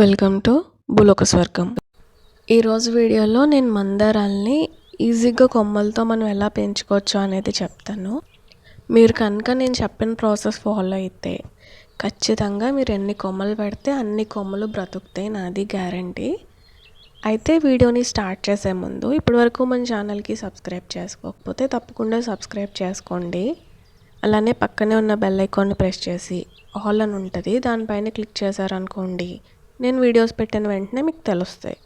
Welcome to బులోక స్వర్గం. ఈరోజు వీడియోలో నేను మందారాల్ని ఈజీగా కొమ్మలతో మనం ఎలా పెంచుకోవచ్చు అనేది చెప్తాను. మీరు కనుక నేను చెప్పిన ప్రాసెస్ ఫాలో అయితే ఖచ్చితంగా మీరు ఎన్ని కొమ్మలు పెడితే అన్ని కొమ్మలు బ్రతుకుతాయి నాది గ్యారంటీ. అయితే వీడియోని స్టార్ట్ చేసే ముందు ఇప్పటివరకు మన ఛానల్కి సబ్స్క్రైబ్ చేసుకోకపోతే తప్పకుండా సబ్స్క్రైబ్ చేసుకోండి. అలానే పక్కనే ఉన్న బెల్ ఐకాన్ని ప్రెస్ చేసి ఆల్ అని ఉంటుంది దానిపైన క్లిక్ చేశారనుకోండి నేను వీడియోస్ పెట్టిన వెంటనే మీకు తెలుస్తాయి.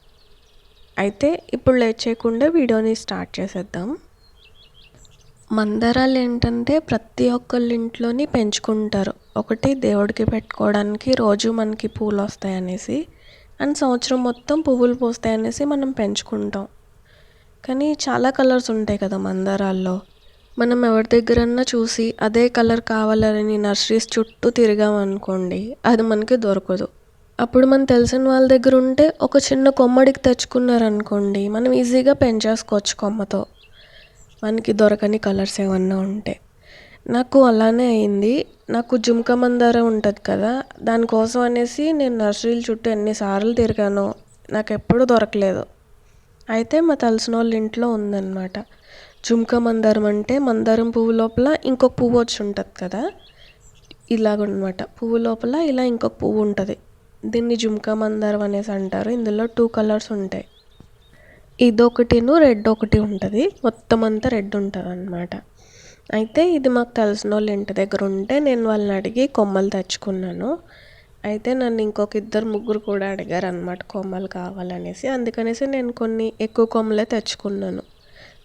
అయితే ఇప్పుడు లేట్ చేయకుండా వీడియోని స్టార్ట్ చేసేద్దాం. మందారాలు ఏంటంటే ప్రతి ఒక్కళ్ళ ఇంట్లోని పెంచుకుంటారు. ఒకటి దేవుడికి పెట్టుకోవడానికి రోజు మనకి పూలు వస్తాయి అనేసి అండ్ సంవత్సరం మొత్తం పువ్వులు పూస్తాయి అనేసి మనం పెంచుకుంటాం. కానీ చాలా కలర్స్ ఉంటాయి కదా మందారాల్లో. మనం ఎవరి దగ్గరన్నా చూసి అదే కలర్ కావాలని నర్సరీస్ చుట్టూ తిరిగామనుకోండి అది మనకి దొరకదు. అప్పుడు మనం తెలిసిన వాళ్ళ దగ్గర ఉంటే ఒక చిన్న కొమ్మడికి తెచ్చుకున్నారనుకోండి మనం ఈజీగా పెంచేసుకోవచ్చు కొమ్మతో. మనకి దొరకని కలర్స్ ఏమన్నా ఉంటే. నాకు అలానే అయింది. నాకు జుంక మందారం ఉంటుంది కదా దానికోసం అనేసి నేను నర్సరీల చుట్టూ ఎన్నిసార్లు తిరిగానో నాకు ఎప్పుడు దొరకలేదు. అయితే మా తెలిసిన వాళ్ళ ఇంట్లో ఉందన్నమాట. జుంక మందారం అంటే మందారం పువ్వు లోపల ఇంకొక పువ్వు వచ్చి ఉంటుంది కదా ఇలాగనమాట పువ్వు లోపల ఇలా ఇంకొక పువ్వు ఉంటుంది. దీన్ని జుమ్కా మందారం అనేసి అంటారు. ఇందులో టూ కలర్స్ ఉంటాయి. ఇదొకటిను రెడ్ ఒకటి ఉంటుంది. మొత్తం అంతా రెడ్ ఉంటుంది అనమాట అయితే ఇది మాకు తెలిసిన వాళ్ళు ఇంటి దగ్గర ఉంటే నేను వాళ్ళని అడిగి కొమ్మలు తెచ్చుకున్నాను. అయితే నన్ను ఇంకొక ఇద్దరు ముగ్గురు కూడా అడిగారు అనమాట కొమ్మలు కావాలనేసి. అందుకనేసి నేను కొన్ని ఎక్కువ కొమ్మలే తెచ్చుకున్నాను.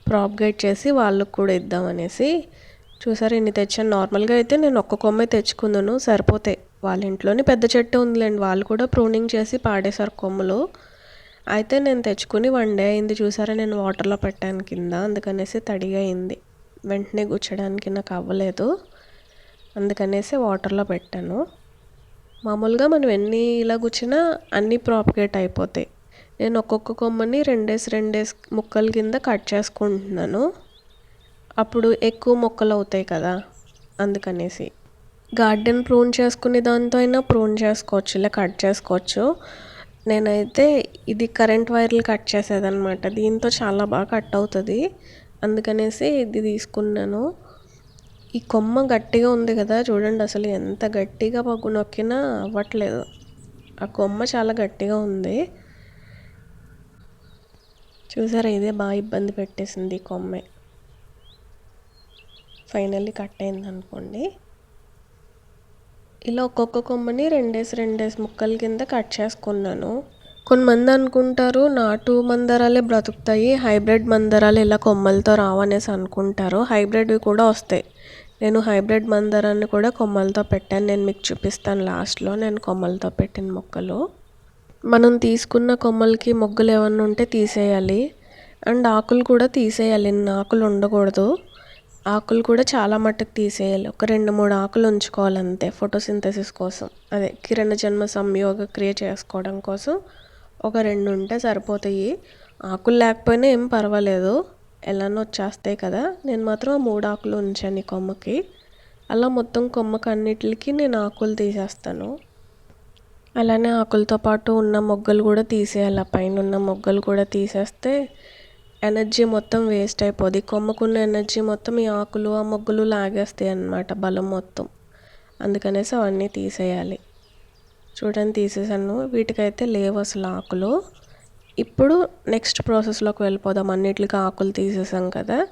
ప్రాప్గేట్ చేసి వాళ్ళకు కూడా ఇద్దామనేసి. చూసారు ఇన్ని తెచ్చాను. నార్మల్గా అయితే నేను ఒక్క కొమ్మే తెచ్చుకున్నాను. సరిపోతాయి. వాళ్ళ ఇంట్లోనే పెద్ద చెట్టు ఉందిలేండి. వాళ్ళు కూడా ప్రూనింగ్ చేసి పాడేశారు కొమ్మలు. అయితే నేను తెచ్చుకుని వన్ డే అయింది చూసారా నేను వాటర్లో పెట్టాను కింద. అందుకనేసి తడిగా అయింది. వెంటనే గుచ్చడానికి నాకు అవ్వలేదు. అందుకనేసి వాటర్లో పెట్టాను. మామూలుగా మనం ఎన్ని ఇలా గుచ్చినా అన్నీ ప్రాపగేట్ అయిపోతాయి. నేను ఒక్కొక్క కొమ్మని రెండేసి రెండేసి ముక్కల కింద కట్ చేసుకుంటున్నాను. అప్పుడు ఎక్కువ మొక్కలు అవుతాయి కదా అందుకనేసి. గార్డెన్ ప్రూన్ చేసుకునే దాంతో అయినా ప్రూన్ చేసుకోవచ్చు ఇలా కట్ చేసుకోవచ్చు. నేనైతే ఇది కరెంట్ వైర్లు కట్ చేసేదనమాట దీంతో చాలా బాగా కట్ అవుతుంది. అందుకనేసి ఇది తీసుకున్నాను. ఈ కొమ్మ గట్టిగా ఉంది కదా చూడండి అసలు ఎంత గట్టిగా పగ్గు నొక్కినా అవ్వట్లేదు. ఆ కొమ్మ చాలా గట్టిగా ఉంది. చూసారా ఇదే బాగా ఇబ్బంది పెట్టేసింది ఈ కొమ్మే. ఫైనల్లీ కట్ అయింది అనుకోండి ఇలా ఒక్కొక్క కొమ్మని రెండేసి రెండేసి ముక్కల కింద కట్ చేసుకున్నాను. కొంతమంది అనుకుంటారు నాటు మందరాలే బ్రతుకుతాయి హైబ్రిడ్ మందరాలు ఇలా కొమ్మలతో రావనేసి అనుకుంటారు. హైబ్రిడ్వి కూడా వస్తాయి. నేను హైబ్రిడ్ మందరాన్ని కూడా కొమ్మలతో పెట్టాను. నేను మీకు చూపిస్తాను లాస్ట్లో. నేను కొమ్మలతో పెట్టిన మొక్కలు. మనం తీసుకున్న కొమ్మలకి మొగ్గలు ఏమన్నా ఉంటే తీసేయాలి. అండ్ ఆకులు కూడా తీసేయాలి. ఇన్ని ఆకులు ఉండకూడదు. ఆకులు కూడా చాలా మట్టుకు తీసేయాలి. ఒక రెండు మూడు ఆకులు ఉంచుకోవాలి అంతే ఫోటోసింథసిస్ కోసం. అదే కిరణ జన్మ సంయోగ క్రియ చేసుకోవడం కోసం ఒక రెండు ఉంటే సరిపోతాయి. ఆకులు లేకపోయినా ఏం పర్వాలేదు. ఎలానో వచ్చేస్తాయి కదా. నేను మాత్రం మూడు ఆకులు ఉంచాను ఈ కొమ్మకి. అలా మొత్తం కొమ్మకి అన్నిటికి నేను ఆకులు తీసేస్తాను. అలానే ఆకులతో పాటు ఉన్న మొగ్గలు కూడా తీసేయాలి. పైన ఉన్న మొగ్గలు కూడా తీసేస్తే ఎనర్జీ మొత్తం వేస్ట్ అయిపోద్ది కొమ్మకున్న ఎనర్జీ మొత్తం ఈ ఆకులు ఆ మొగ్గులు లాగేస్తాయి అన్నమాట బలం మొత్తం. అందుకనేసి అవన్నీ తీసేయాలి. చూడండి తీసేసాను. వీటికైతే లేవు అసలు ఆకులు. ఇప్పుడు నెక్స్ట్ ప్రాసెస్లోకి వెళ్ళిపోదాం. అన్నిటికి ఆకులు తీసేసాం కదా.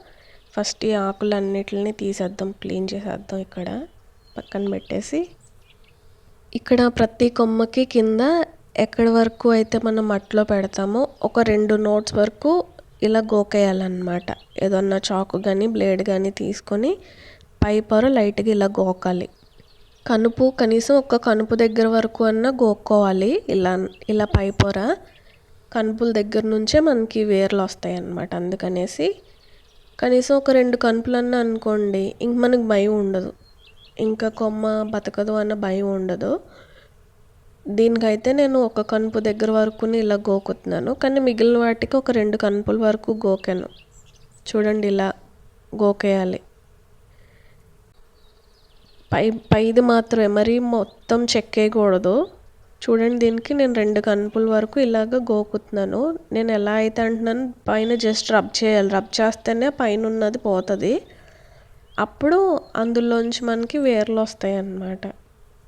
ఫస్ట్ ఈ ఆకులు అన్నిటిని తీసేద్దాం. క్లీన్ చేసేద్దాం ఇక్కడ. పక్కన పెట్టేసి. ఇక్కడ ప్రతి కొమ్మకి కింద ఎక్కడి వరకు అయితే మనం మట్టిలో పెడతామో ఒక రెండు నోట్స్ వరకు ఇలా గోకేయాలన్నమాట. ఏదన్నా చాకు కానీ బ్లేడ్ కానీ తీసుకొని పై పొర లైట్గా ఇలా గోకాలి. కనుపు కనీసం ఒక కనుపు దగ్గర వరకు అన్న గోక్కోవాలి. ఇలా ఇలా పై పొర కనుపుల దగ్గర నుంచే మనకి వేర్లు వస్తాయి అన్నమాట అందుకనేసి. కనీసం ఒక రెండు కనుపులన్నా అనుకోండి ఇంక మనకు భయం ఉండదు. ఇంకా కొమ్మ బతకదు అన్న భయం ఉండదు. దీనికైతే నేను ఒక కనుపు దగ్గర వరకు ఇలా గోకుతున్నాను. కానీ మిగిలిన వాటికి ఒక రెండు కనుపుల వరకు గోకాను. చూడండి ఇలా గోకేయాలి. పై పైది మాత్రమే. మరీ మొత్తం చెక్కేయకూడదు. చూడండి దీనికి నేను రెండు కనుపుల వరకు ఇలాగ గోకుతున్నాను. నేను ఎలా అయితే అంటున్నాను పైన జస్ట్ రబ్ చేయాలి. రబ్ చేస్తేనే పైన ఉన్నది పోతుంది. అప్పుడు అందులోంచి మనకి వేర్లు వస్తాయి అన్నమాట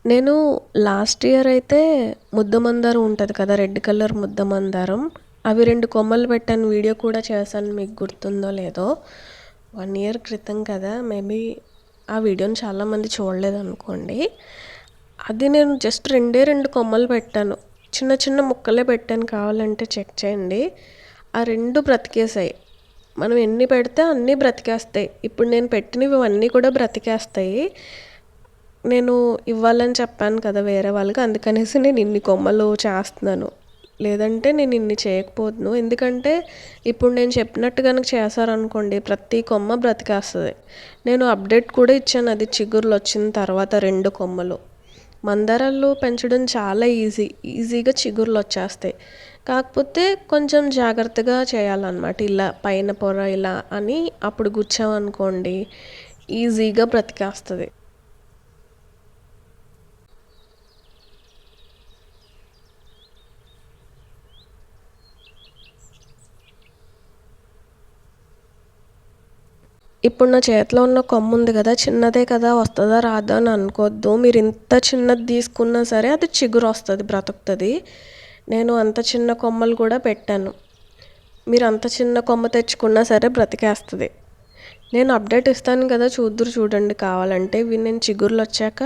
నేను లాస్ట్ ఇయర్ అయితే ముద్ద మందారం ఉంటుంది కదా రెడ్ కలర్ ముద్ద మందారం అవి రెండు కొమ్మలు పెట్టాను వీడియో కూడా చేశాను మీకు గుర్తుందో లేదో. వన్ ఇయర్ క్రితం కదా మేబీ ఆ వీడియోని చాలామంది చూడలేదు అనుకోండి అది నేను జస్ట్ రెండే రెండు కొమ్మలు పెట్టాను. చిన్న చిన్న ముక్కలే పెట్టాను కావాలంటే చెక్ చేయండి. ఆ రెండు బ్రతికేసాయి. మనం ఎన్ని పెడితే అన్నీ బ్రతికేస్తాయి. ఇప్పుడు నేను పెట్టినవి అన్నీ కూడా బ్రతికేస్తాయి. నేను ఇవ్వాలని చెప్పాను కదా వేరే వాళ్ళకి అందుకనేసి నేను ఇన్ని కొమ్మలు చేస్తున్నాను. లేదంటే నేను ఇన్ని చేయకపోతును. ఎందుకంటే ఇప్పుడు నేను చెప్పినట్టు కనుక చేశారనుకోండి ప్రతి కొమ్మ బ్రతికేస్తుంది. నేను అప్డేట్ కూడా ఇచ్చాను అది చిగుర్లు వచ్చిన తర్వాత రెండు కొమ్మలు. మందారాలు పెంచడం చాలా ఈజీ ఈజీగా చిగుర్లు వచ్చేస్తాయి. కాకపోతే కొంచెం జాగ్రత్తగా చేయాలన్నమాట. ఇలా పైన పొర ఇలా అని అప్పుడు గుచ్చామనుకోండి ఈజీగా బ్రతికేస్తుంది. ఇప్పుడు నా చేతిలో ఉన్న కొమ్ము ఉంది కదా చిన్నదే కదా వస్తుందా రాదా అని అనుకోవద్దు. మీరు ఇంత చిన్నది తీసుకున్నా సరే అది చిగురు వస్తుంది బ్రతుకుతుంది. నేను అంత చిన్న కొమ్మలు కూడా పెట్టాను. మీరు అంత చిన్న కొమ్మ తెచ్చుకున్నా సరే బ్రతికేస్తుంది. నేను అప్డేట్ ఇస్తాను కదా చూద్దరు చూడండి కావాలంటే. ఇవి నేను చిగుర్లు వచ్చాక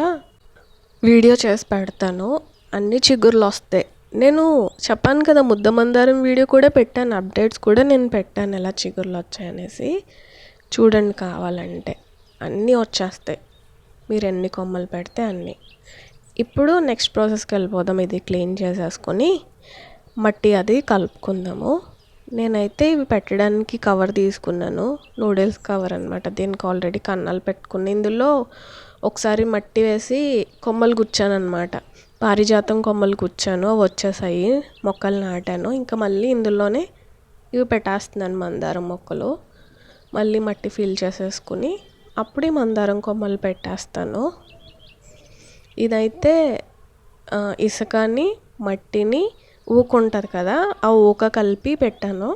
వీడియో చేసి పెడతాను. అన్ని చిగుర్లు వస్తాయి. నేను చెప్పాను కదా ముద్ద మందారం వీడియో కూడా పెట్టాను. అప్డేట్స్ కూడా నేను పెట్టాను ఎలా చిగుర్లు వచ్చాయనేసి. చూడండి కావాలంటే. అన్నీ వచ్చేస్తాయి. మీరు ఎన్ని కొమ్మలు పెడితే అన్నీ. ఇప్పుడు నెక్స్ట్ ప్రాసెస్కి వెళ్ళిపోదాం. ఇది క్లీన్ చేసేసుకొని మట్టి అది కలుపుకుందాము. నేనైతే ఇవి పెట్టడానికి కవర్ తీసుకున్నాను. నూడిల్స్ కవర్ అనమాట దీనికి ఆల్రెడీ కన్నాలు పెట్టుకుని ఇందులో ఒకసారి మట్టి వేసి కొమ్మలు గుచ్చాను అనమాట పారిజాతం కొమ్మలు గుచ్చాను. అవి వచ్చేసాయి. మొక్కలు నాటాను. ఇంకా మళ్ళీ ఇందులోనే ఇవి పెట్టేస్తున్నాను మందారం మొక్కలు. మళ్ళీ మట్టి ఫిల్ చేసేసుకుని అప్పుడే మందారం కొమ్మలు పెట్టేస్తాను. ఇదైతే ఇసుకని మట్టిని ఊకుంటుంది కదా ఆ ఊక కలిపి పెట్టాను.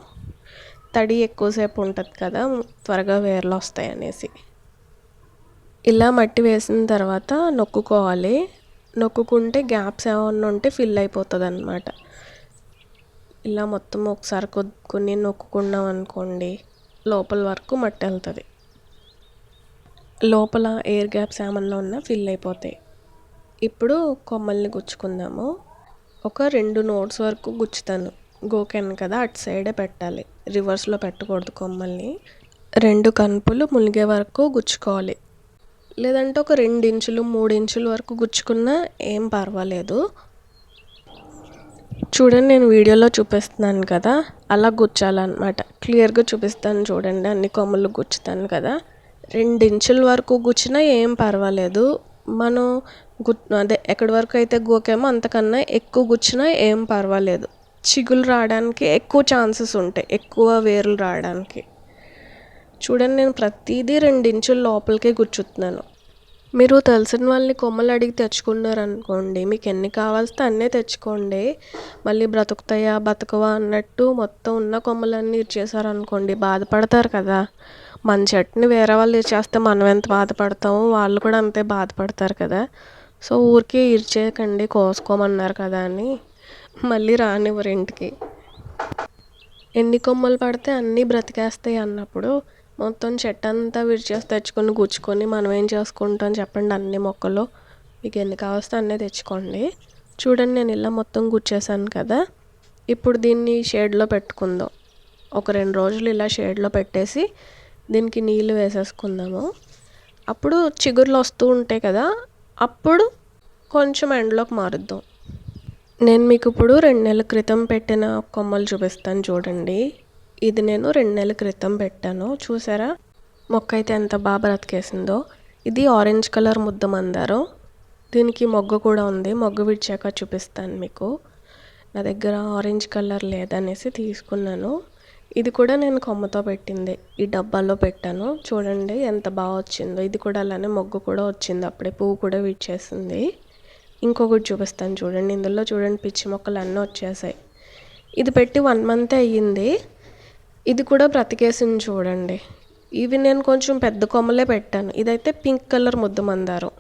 తడి ఎక్కువసేపు ఉంటుంది కదా త్వరగా వేర్లు వస్తాయి అనేసి. ఇలా మట్టి వేసిన తర్వాత నొక్కుకోవాలి. నొక్కుకుంటే గ్యాప్స్ ఏమన్నా ఉంటే ఫిల్ అయిపోతుంది అనమాట ఇలా మొత్తం ఒకసారి కొద్దుకుని నొక్కుకున్నాం అనుకోండి. లోపల వరకు మట్టి వెళ్తుంది లోపల ఎయిర్ గ్యాప్స్ ఏమన్నా ఉన్నా ఫిల్ అయిపోతాయి. ఇప్పుడు కొమ్మల్ని గుచ్చుకుందాము. ఒక రెండు నోట్స్ వరకు గుచ్చుతాను. గోకెన్ కదా అటు సైడే పెట్టాలి. రివర్స్లో పెట్టకూడదు కొమ్మల్ని. రెండు కనుపులు మునిగే వరకు గుచ్చుకోవాలి. లేదంటే ఒక రెండు ఇంచులు మూడు ఇంచుల వరకు గుచ్చుకున్నా ఏం పర్వాలేదు. చూడండి నేను వీడియోలో చూపిస్తున్నాను కదా. అలా గుచ్చాలన్నమాట. క్లియర్గా చూపిస్తాను చూడండి అన్ని కొమ్మలు గుచ్చుతాను కదా. రెండు ఇంచుల వరకు గుచ్చినా ఏం పర్వాలేదు. మనం గు అదే ఎక్కడి వరకు అయితే గోకేమో అంతకన్నా ఎక్కువ గుచ్చినా ఏం పర్వాలేదు. చిగులు రావడానికి ఎక్కువ ఛాన్సెస్ ఉంటాయి ఎక్కువ వేర్లు రావడానికి. చూడండి నేను ప్రతిదీ రెండు ఇంచుల లోపలికే గుచ్చుతున్నాను. మీరు తెలిసిన వాళ్ళని కొమ్మలు అడిగి తెచ్చుకున్నారు అనుకోండి మీకు ఎన్ని కావాల్సితే అన్నీ తెచ్చుకోండి. మళ్ళీ బ్రతుకుతాయా బతకవా అన్నట్టు మొత్తం ఉన్న కొమ్మలన్నీ ఇచ్చేసారనుకోండి బాధపడతారు కదా. మన చెట్టుని వేరే వాళ్ళు ఇచ్చేస్తే మనం ఎంత బాధపడతామో వాళ్ళు కూడా అంతే బాధపడతారు కదా. సో ఊరికే ఇరిచేయకండి కోసుకోమన్నారు కదా అని. మళ్ళీ రానివ్వరు ఇంటికి. ఎన్ని కొమ్మలు పడితే అన్నీ బ్రతికేస్తాయి అన్నప్పుడు మొత్తం చెట్టు అంతా విడిచేసి తెచ్చుకొని గుచ్చుకొని మనం ఏం చేసుకుంటాం చెప్పండి అన్ని మొక్కలు. మీకు ఎన్ని కావస్తే అన్నీ తెచ్చుకోండి. చూడండి నేను ఇలా మొత్తం గుచ్చేసాను కదా. ఇప్పుడు దీన్ని షేడ్లో పెట్టుకుందాం. ఒక రెండు రోజులు ఇలా షేడ్లో పెట్టేసి దీనికి నీళ్ళు వేసేసుకుందాము. అప్పుడు చిగుర్లు వస్తూ ఉంటాయి కదా అప్పుడు కొంచెం ఎండలోకి మారుద్దాం. నేను మీకు ఇప్పుడు రెండు నెలల క్రితం పెట్టిన కొమ్మలు చూపిస్తాను చూడండి. ఇది నేను రెండు నెలల క్రితం పెట్టాను. చూసారా? మొక్క అయితే ఎంత బాగా బ్రతికేసిందో. ఇది ఆరెంజ్ కలర్ ముద్ద మందారం. దీనికి మొగ్గ కూడా ఉంది. మొగ్గ విడిచాక చూపిస్తాను మీకు. నా దగ్గర ఆరెంజ్ కలర్ లేదనేసి తీసుకున్నాను. ఇది కూడా నేను కొమ్మతో పెట్టింది. ఈ డబ్బాలో పెట్టాను. చూడండి ఎంత బాగా వచ్చిందో. ఇది కూడా అలానే మొగ్గు కూడా వచ్చింది. అప్పుడే పువ్వు కూడా విచ్చేసింది ఇంకొకటి చూపిస్తాను చూడండి. ఇందులో చూడండి పిచ్చి మొక్కలు అన్నీ వచ్చేసాయి. ఇది పెట్టి వన్ మంత్ అయ్యింది. ఇది కూడా బ్రతికేసింది చూడండి. ఇవి నేను కొంచెం పెద్ద కొమ్మలే పెట్టాను. ఇదైతే పింక్ కలర్ ముద్ద మందారం.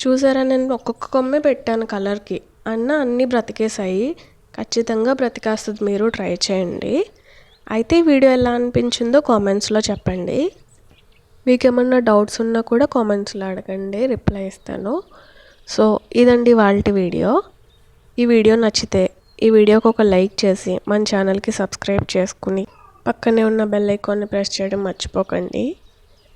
చూసారా నేను ఒక్కొక్క కొమ్మే పెట్టాను కలర్కి. అన్న అన్నీ బ్రతికేసాయి ఖచ్చితంగా బ్రతికేస్తుంది. మీరు ట్రై చేయండి. అయితే వీడియో ఎలా అనిపించిందో కామెంట్స్లో చెప్పండి. మీకు ఏమన్నా డౌట్స్ ఉన్నా కూడా కామెంట్స్లో అడగండి. రిప్లై ఇస్తాను. సో ఇదండి వాళ్ళ వీడియో. ఈ వీడియో నచ్చితే ఈ వీడియోకి ఒక లైక్ చేసి మన ఛానల్కి సబ్స్క్రైబ్ చేసుకుని పక్కనే ఉన్న బెల్ ఐకాన్ని ప్రెస్ చేయడం మర్చిపోకండి.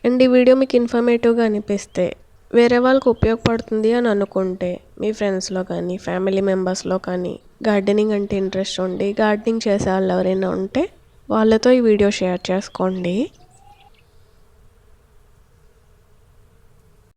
అండ్ ఈ వీడియో మీకు ఇన్ఫర్మేటివ్గా అనిపిస్తే వేరే వాళ్ళకి ఉపయోగపడుతుంది అని అనుకుంటే మీ ఫ్రెండ్స్లో కానీ ఫ్యామిలీ మెంబర్స్లో కానీ గార్డెనింగ్ అంటే ఇంట్రెస్ట్ ఉండి గార్డెనింగ్ చేసే వాళ్ళు ఎవరైనా ఉంటే వాళ్ళతో ఈ వీడియో షేర్ చేసుకోండి.